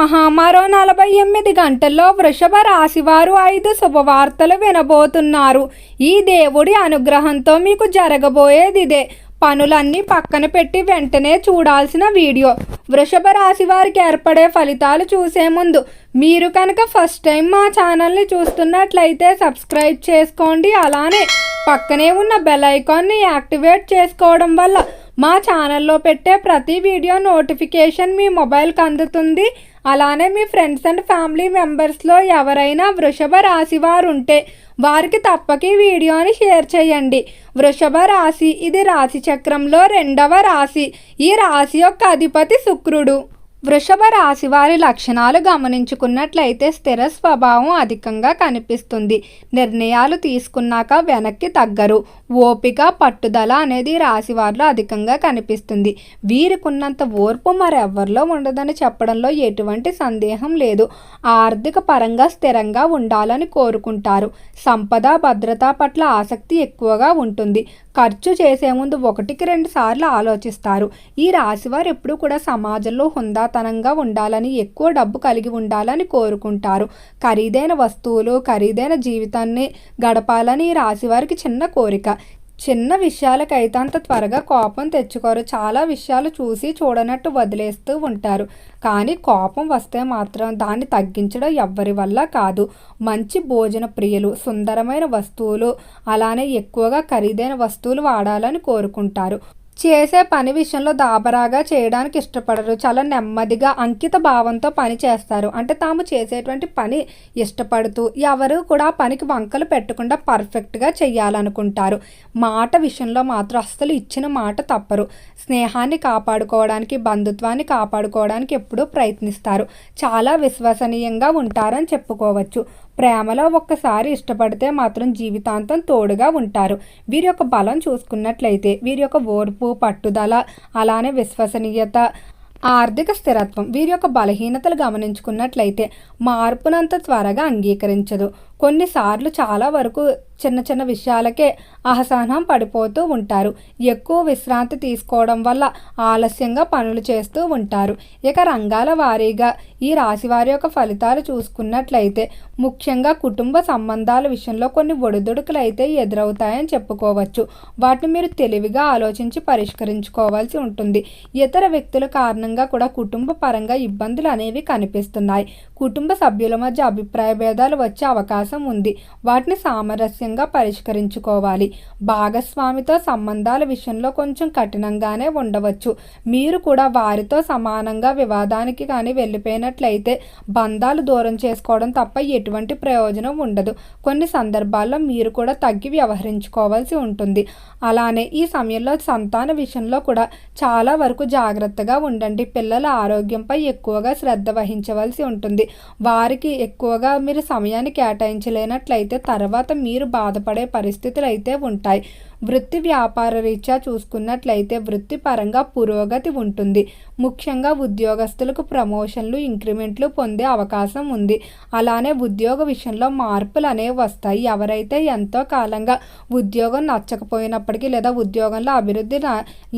నమ మరో నలభై ఎనిమిది గంటల్లో వృషభ రాశి వారు ఐదు శుభవార్తలు వినబోతున్నారు. ఈ దేవుడి అనుగ్రహంతో మీకు జరగబోయేది ఇదే పనులన్నీ పక్కన పెట్టి వెంటనే చూడాల్సిన వీడియో. వృషభ రాశి వారికి ఏర్పడే ఫలితాలు చూసే ముందు మీరు కనుక ఫస్ట్ టైం మా ఛానల్ని చూస్తున్నట్లయితే సబ్స్క్రైబ్ చేసుకోండి. అలానే పక్కనే ఉన్న బెల్ ఐకాన్ని యాక్టివేట్ చేసుకోవడం వల్ల మా ఛానల్లో పెట్టే ప్రతి వీడియో నోటిఫికేషన్ మీ మొబైల్కి అందుతుంది. అలానే మీ ఫ్రెండ్స్ అండ్ ఫ్యామిలీ మెంబర్స్లో ఎవరైనా వృషభ రాశి వారు ఉంటే వారికి తప్పక ఈ వీడియోని షేర్ చేయండి. వృషభ రాశి ఇది రాశి చక్రంలో రెండవ రాశి. ఈ రాశి యొక్క అధిపతి శుక్రుడు. వృషభ రాశి వారి లక్షణాలు గమనించుకున్నట్లయితే స్థిర స్వభావం అధికంగా కనిపిస్తుంది. నిర్ణయాలు తీసుకున్నాక వెనక్కి తగ్గరు. ఓపిక పట్టుదల అనేది రాశి వారిలో అధికంగా కనిపిస్తుంది. వీరికున్నంత ఓర్పు మరెవరిలో ఉండదని చెప్పడంలో ఎటువంటి సందేహం లేదు. ఆర్థిక పరంగా స్థిరంగా ఉండాలని కోరుకుంటారు. సంపద భద్రత పట్ల ఆసక్తి ఎక్కువగా ఉంటుంది. ఖర్చు చేసే ముందు ఒకటికి రెండు సార్లు ఆలోచిస్తారు. ఈ రాశివారు ఎప్పుడూ కూడా సమాజంలో హుందాతనంగా ఉండాలని ఎక్కువ డబ్బు కలిగి ఉండాలని కోరుకుంటారు. ఖరీదైన వస్తువులు ఖరీదైన జీవితాన్ని గడపాలని ఈ రాశివారికి చిన్న కోరిక. చిన్న విషయాలకైతే అంత త్వరగా కోపం తెచ్చుకోరు. చాలా విషయాలు చూసి చూడనట్టు వదిలేస్తూ ఉంటారు. కానీ కోపం వస్తే మాత్రం దాన్ని తగ్గించడం ఎవ్వరి వల్ల కాదు. మంచి భోజన ప్రియులు సుందరమైన వస్తువులు అలానే ఎక్కువగా ఖరీదైన వస్తువులు వాడాలని కోరుకుంటారు. చేసే పని విషయంలో దాబరాగా చేయడానికి ఇష్టపడరు. చాలా నెమ్మదిగా అంకిత భావంతో పని చేస్తారు. అంటే తాము చేసేటువంటి పని ఇష్టపడుతూ ఎవరు కూడా పనికి వంకలు పెట్టకుండా పర్ఫెక్ట్గా చేయాలనుకుంటారు మాట విషయంలో మాత్రం అస్సలు ఇచ్చిన మాట తప్పరు. స్నేహాన్ని కాపాడుకోవడానికి బంధుత్వాన్ని కాపాడుకోవడానికి ఎప్పుడూ ప్రయత్నిస్తారు. చాలా విశ్వసనీయంగా ఉంటారని చెప్పుకోవచ్చు. ప్రేమలో ఒక్కసారి ఇష్టపడితే మాత్రం జీవితాంతం తోడుగా ఉంటారు. వీరి యొక్క బలం చూసుకున్నట్లయితే వీరి యొక్క ఓర్పు పట్టుదల అలానే విశ్వసనీయత ఆర్థిక స్థిరత్వం వీరి యొక్క బలహీనతలు గమనించుకున్నట్లయితే మార్పునంత త్వరగా అంగీకరించదు. కొన్నిసార్లు చాలా వరకు చిన్న చిన్న విషయాలకే అసహనం పడిపోతూ ఉంటారు. ఎక్కువ విశ్రాంతి తీసుకోవడం వల్ల ఆలస్యంగా పనులు చేస్తూ ఉంటారు. ఇక రంగాల వారీగా ఈ రాశి వారి యొక్క ఫలితాలు చూసుకున్నట్లయితే ముఖ్యంగా కుటుంబ సంబంధాల విషయంలో కొన్ని ఒడిదుడుకులు అయితే ఎదురవుతాయని చెప్పుకోవచ్చు. వాటిని మీరు తెలివిగా ఆలోచించి పరిష్కరించుకోవాల్సి ఉంటుంది. ఇతర వ్యక్తుల కారణంగా కూడా కుటుంబ పరంగా ఇబ్బందులు అనేవి కనిపిస్తున్నాయి. కుటుంబ సభ్యుల మధ్య అభిప్రాయ భేదాలు వచ్చే అవకాశం ఉంది. వాటిని సామరస్యంగా పరిష్కరించుకోవాలి. భాగస్వామితో సంబంధాల విషయంలో కొంచెం కఠినంగానే ఉండవచ్చు. మీరు కూడా వారితో సమానంగా వివాదానికి కానీ వెళ్ళిపోయినట్లయితే బంధాలు దూరం చేసుకోవడం తప్ప ఎటువంటి ప్రయోజనం ఉండదు. కొన్ని సందర్భాల్లో మీరు కూడా తగ్గి వ్యవహరించుకోవాల్సి ఉంటుంది. అలానే ఈ సమయంలో సంతాన విషయంలో కూడా చాలా వరకు జాగ్రత్తగా ఉండండి. పిల్లల ఆరోగ్యంపై ఎక్కువగా శ్రద్ధ వహించవలసి ఉంటుంది. వారికి ఎక్కువగా మీరు సమయాన్ని కేటాయించలేనట్లయితే తర్వాత మీరు బాధపడే పరిస్థితులు అయితే ఉంటాయి. వృత్తి వ్యాపార రీత్యా చూసుకున్నట్లయితే వృత్తిపరంగా పురోగతి ఉంటుంది. ముఖ్యంగా ఉద్యోగస్తులకు ప్రమోషన్లు ఇంక్రిమెంట్లు పొందే అవకాశం ఉంది. అలానే ఉద్యోగ విషయంలో మార్పులు అనేవి వస్తాయి. ఎవరైతే ఎంతో కాలంగా ఉద్యోగం నచ్చకపోయినప్పటికీ లేదా ఉద్యోగంలో అభివృద్ధి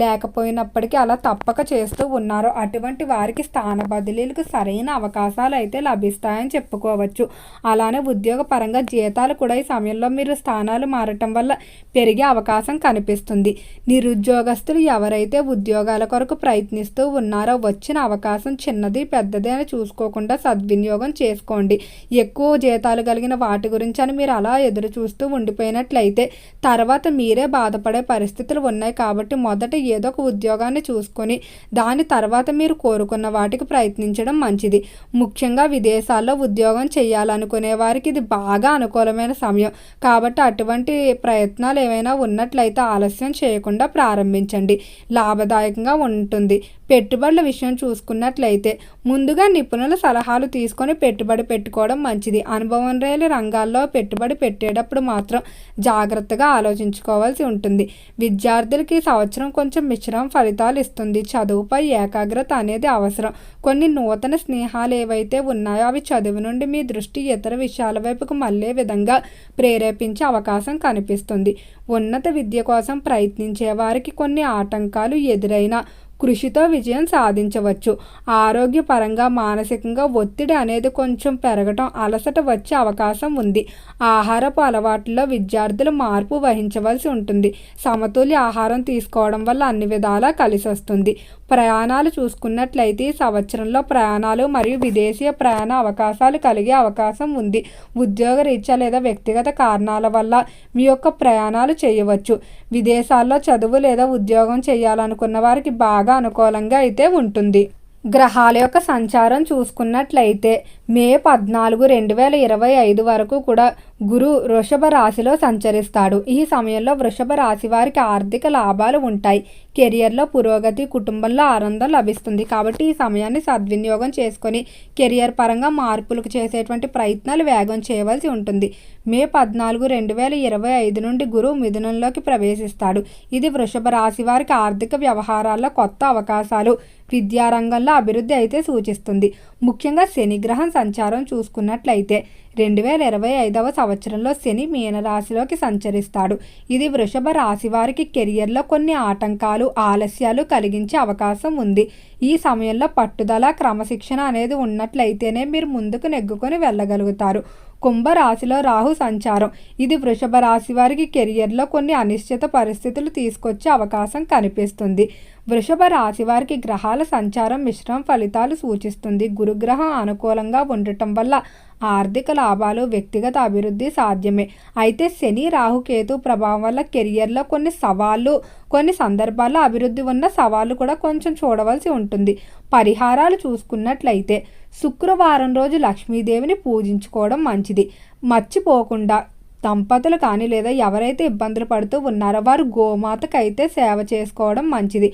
లేకపోయినప్పటికీ అలా తప్పక చేస్తూ ఉన్నారో అటువంటి వారికి స్థాన బదిలీలకు సరైన అవకాశాలు అయితే లభిస్తాయని చెప్పుకోవచ్చు. అలానే ఉద్యోగ పరంగా జీతాలు కూడా ఈ సమయంలో మీరు స్థానాలు మారటం వల్ల పెరిగే అవకాశం అవకాశం కనిపిస్తుంది. నిరుద్యోగస్తులు ఎవరైతే ఉద్యోగాల కొరకు ప్రయత్నిస్తూ ఉన్నారో వచ్చిన అవకాశం చిన్నది పెద్దది అని చూసుకోకుండా సద్వినియోగం చేసుకోండి. ఎక్కువ జీతాలు కలిగిన వాటి గురించి అని మీరు అలా ఎదురు చూస్తూ ఉండిపోయినట్లయితే తర్వాత మీరే బాధపడే పరిస్థితులు ఉన్నాయి కాబట్టి మొదట ఏదో ఒక ఉద్యోగాన్ని చూసుకొని దాని తర్వాత మీరు కోరుకున్న వాటికి ప్రయత్నించడం మంచిది. ముఖ్యంగా విదేశాల్లో ఉద్యోగం చేయాలనుకునే వారికి ఇది బాగా అనుకూలమైన సమయం. కాబట్టి అటువంటి ప్రయత్నాలు ఏమైనా ఉన్నట్లయితే ఆలస్యం చేయకుండా ప్రారంభించండి. లాభదాయకంగా ఉంటుంది. పెట్టుబడుల విషయం చూసుకున్నట్లయితే ముందుగా నిపుణుల సలహాలు తీసుకొని పెట్టుబడి పెట్టుకోవడం మంచిది. అనుభవం రేలు రంగాల్లో పెట్టుబడి పెట్టేటప్పుడు మాత్రం జాగ్రత్తగా ఆలోచించుకోవాల్సి ఉంటుంది. విద్యార్థులకి సంవత్సరం కొంచెం మిశ్రమ ఫలితాలు ఇస్తుంది. చదువుపై ఏకాగ్రత అనేది అవసరం. కొన్ని నూతన స్నేహాలు ఏవైతే ఉన్నాయో అవి చదువు నుండి మీ దృష్టి ఇతర విషయాల వైపుకు మళ్ళే విధంగా ప్రేరేపించే అవకాశం కనిపిస్తుంది. ఉన్నత విద్య కోసం ప్రయత్నించే వారికి కొన్ని ఆటంకాలు ఎదురైనా కృషితో విజయం సాధించవచ్చు. ఆరోగ్యపరంగా మానసికంగా ఒత్తిడి అనేది కొంచెం పెరగటం అలసట వచ్చే అవకాశం ఉంది. ఆహారపు అలవాట్లలో విద్యార్థులు మార్పు వహించవలసి ఉంటుంది. సమతుల్య ఆహారం తీసుకోవడం వల్ల అన్ని విధాలా కలిసి వస్తుంది ప్రయాణాలు చూసుకున్నట్లయితే ఈ సంవత్సరంలో ప్రయాణాలు మరియు విదేశీయ ప్రయాణ అవకాశాలు కలిగే అవకాశం ఉంది. ఉద్యోగ రీత్యా లేదా వ్యక్తిగత కారణాల వల్ల మీ యొక్క ప్రయాణాలు చేయవచ్చు. విదేశాల్లో చదువు లేదా ఉద్యోగం చేయాలనుకున్న వారికి బాగా అనుకూలంగా అయితే ఉంటుంది. గ్రహాల యొక్క సంచారం చూసుకున్నట్లయితే మే పద్నాలుగు రెండు వేల ఇరవై ఐదు వరకు కూడా గురు వృషభ రాశిలో సంచరిస్తాడు. ఈ సమయంలో వృషభ రాశి వారికి ఆర్థిక లాభాలు ఉంటాయి. కెరియర్లో పురోగతి కుటుంబంలో ఆనందం లభిస్తుంది. కాబట్టి ఈ సమయాన్ని సద్వినియోగం చేసుకొని కెరియర్ పరంగా మార్పులకు చేసేటువంటి ప్రయత్నాలు వేగం చేయవలసి ఉంటుంది. మే పద్నాలుగు రెండు వేల ఇరవై ఐదు నుండి గురువు మిథునంలోకి ప్రవేశిస్తాడు. ఇది వృషభ రాశి వారికి ఆర్థిక వ్యవహారాల్లో కొత్త అవకాశాలు విద్యారంగంలో అభివృద్ధి అయితే సూచిస్తుంది. ముఖ్యంగా శనిగ్రహం సంచారం చూసుకున్నట్లయితే రెండు వేల ఇరవై ఐదవ సంవత్సరంలో శని మీనరాశిలోకి సంచరిస్తాడు. ఇది వృషభ రాశి వారికి కెరియర్లో కొన్ని ఆటంకాలు ఆలస్యాలు కలిగించే అవకాశం ఉంది. ఈ సమయంలో పట్టుదల క్రమశిక్షణ అనేది ఉన్నట్లయితేనే మీరు ముందుకు నెగ్గుకొని వెళ్ళగలుగుతారు. కుంభరాశిలో రాహు సంచారం. ఇది వృషభ రాశి వారికి కెరియర్లో కొన్ని అనిశ్చిత పరిస్థితులు తీసుకొచ్చే అవకాశం కనిపిస్తుంది. వృషభ రాశి వారికి గ్రహాల సంచారం మిశ్రమ ఫలితాలు సూచిస్తుంది. గురుగ్రహం అనుకూలంగా ఉండటం వల్ల ఆర్థిక లాభాలు వ్యక్తిగత అభివృద్ధి సాధ్యమే. అయితే శని రాహుకేతు ప్రభావం వల్ల కెరియర్లో కొన్ని సవాళ్ళు కొన్ని సందర్భాల్లో అభివృద్ధి ఉన్న సవాళ్ళు కూడా కొంచెం చూడవలసి ఉంటుంది. పరిహారాలు చూసుకున్నట్లయితే శుక్రవారం రోజు లక్ష్మీదేవిని పూజించుకోవడం మంచిది. మర్చిపోకుండా దంపతులు కానీ లేదా ఎవరైతే ఇబ్బందులు పడుతూ ఉన్నారో వారు గోమాతకైతే సేవ చేసుకోవడం మంచిది.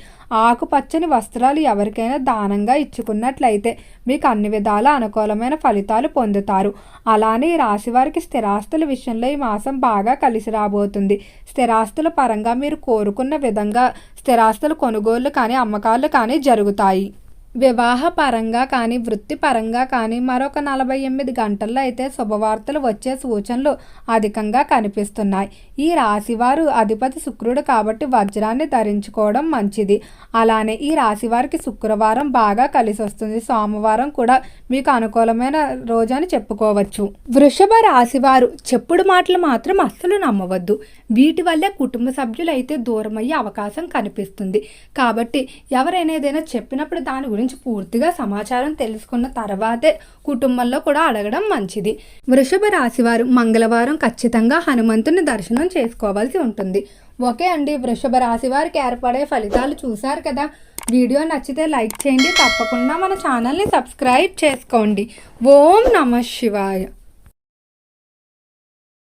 ఆకుపచ్చని వస్త్రాలు ఎవరికైనా దానంగా ఇచ్చుకున్నట్లయితే మీకు అన్ని విధాల అనుకూలమైన ఫలితాలు పొందుతారు. అలానే ఈ రాశి వారికి స్థిరాస్తుల విషయంలో ఈ మాసం బాగా కలిసి రాబోతుంది. స్థిరాస్తుల పరంగా మీరు కోరుకున్న విధంగా స్థిరాస్తుల కొనుగోళ్ళు కానీ అమ్మకాలు కానీ జరుగుతాయి. వివాహపరంగా కానీ వృత్తిపరంగా కానీ మరొక నలభై ఎనిమిది గంటల్లో అయితే శుభవార్తలు వచ్చే సూచనలు అధికంగా కనిపిస్తున్నాయి. ఈ రాశివారు అధిపతి శుక్రుడు కాబట్టి వజ్రాన్ని ధరించుకోవడం మంచిది. అలానే ఈ రాశివారికి శుక్రవారం బాగా కలిసి వస్తుంది. సోమవారం కూడా మీకు అనుకూలమైన రోజు అని చెప్పుకోవచ్చు. వృషభ రాశివారు చెప్పుడు మాటలు మాత్రం అస్సలు నమ్మవద్దు. వీటి వల్లే కుటుంబ సభ్యులు అయితే దూరమయ్యే అవకాశం కనిపిస్తుంది. కాబట్టి ఎవరైనా ఏదైనా చెప్పినప్పుడు దాని గురించి పూర్తిగా సమాచారం తెలుసుకున్న తర్వాతే కుటుంబంలో కూడా అడగడం మంచిది. వృషభ రాశివారు మంగళవారం ఖచ్చితంగా హనుమంతుని దర్శనం చేసుకోవాల్సి ఉంటుంది. ఓకే అండి వృషభ రాశి వారికి ఏర్పడే ఫలితాలు చూశారు కదా? వీడియో నచ్చితే లైక్ చేయండి తప్పకుండా మన ఛానల్ని సబ్స్క్రైబ్ చేసుకోండి. ఓం నమ శివాయ.